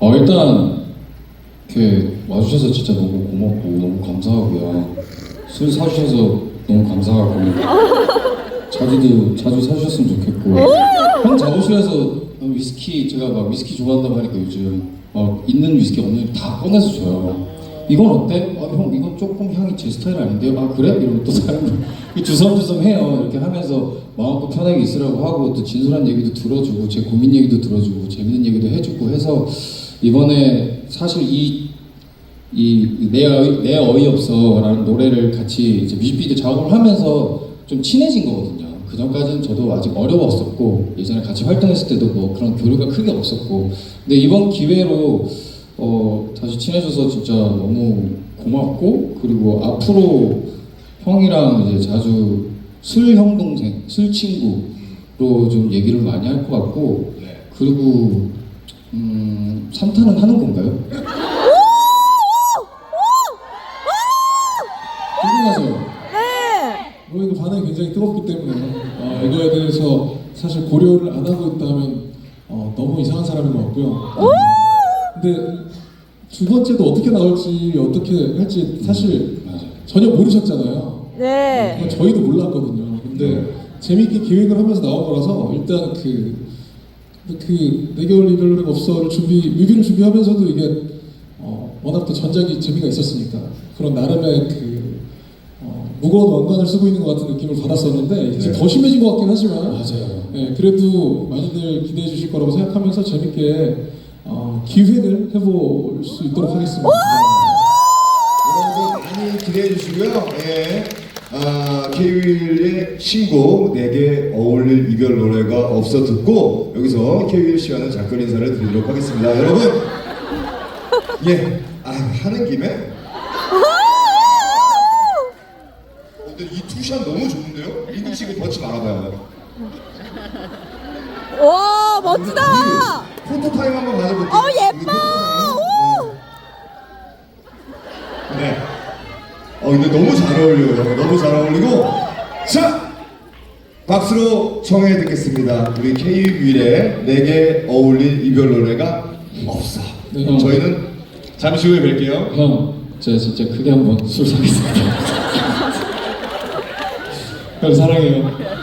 어 일단 이렇게 와주셔서 진짜 너무 고맙고 너무 감사하고요. 술 사주셔서 너무 감사하고 자주도 자주 사주셨으면 좋겠고 형 작업실에서 위스키 제가 막 위스키 좋아한다고 하니까 요즘 막 있는 위스키 없는 다 꺼내서 줘요. 이건 어때? 아, 형 이건 조금 향이 제 스타일 아닌데요? 아 그래? 이러면 또 사람을 주섬주섬 해요. 이렇게 하면서 마음껏 편하게 있으라고 하고 또 진솔한 얘기도 들어주고 제 고민 얘기도 들어주고 재밌는 얘기도 해주고 해서 이번에 사실 이 이내 어이, 내 어이없어라는 노래를 같이 이제 뮤직비디오 작업을 하면서 좀 친해진 거거든요. 그 전까지는 저도 아직 어려웠었고 예전에 같이 활동했을 때도 뭐 그런 교류가 크게 없었고 근데 이번 기회로 어 다시 친해져서 진짜 너무 고맙고 그리고 앞으로 형이랑 이제 자주 술 형 동생 술 친구로 좀 얘기를 많이 할 것 같고 네. 그리고 음 산타는 하는 건가요? 궁금하세요. 네. 뭐 이거 반응이 굉장히 뜨겁기 때문에 어, 이거에 대해서 사실 고려를 안 하고 있다면 어, 너무 이상한 사람인 것 같고요. 근데 두 번째도 어떻게 나올지 어떻게 할지 사실. 전혀 모르셨잖아요. 네. 저희도 몰랐거든요. 근데 재밌게 기획을 하면서 나온 거라서 일단 그, 그 4개월 이별노래가 없어를 준비, 뮤비를 준비하면서도 이게 어, 워낙 또 전작이 재미가 있었으니까 그런 나름의 그 어, 무거운 왕관을 쓰고 있는 것 같은 느낌을 받았었는데 이제 네. 더 심해진 것 같긴 하지만 맞아요. 네, 그래도 많이들 기대해 주실 거라고 생각하면서 재밌게 어, 기획을 해볼 수 있도록 하겠습니다. 여러분들 많이 기대해 주시고요. 예. 아, K-윌의 신곡 내게 어울릴 이별 노래가 없어 듣고 여기서 K-윌 씨와는 작별 인사를 드리도록 하겠습니다. 여러분, 예, 아, 하는 김에. 어, 근데 이 투샷 너무 좋은데요? 민규 씨 이거 벗지 말아봐요. 와, 멋지다. 우리 포토 타임 한번 가져볼게요. 어, 예뻐. 우리 포토 타임. 네. 네. 어 근데 너무 잘 어울려요. 너무 잘 어울리고 자 박수로 청해 듣겠습니다. 우리 K-윌의 내게 어울릴 이별 노래가 없어. 네. 그럼 저희는 잠시 후에 뵐게요. 형, 제가 진짜 크게 한번 술 사겠습니다. 형 사랑해요.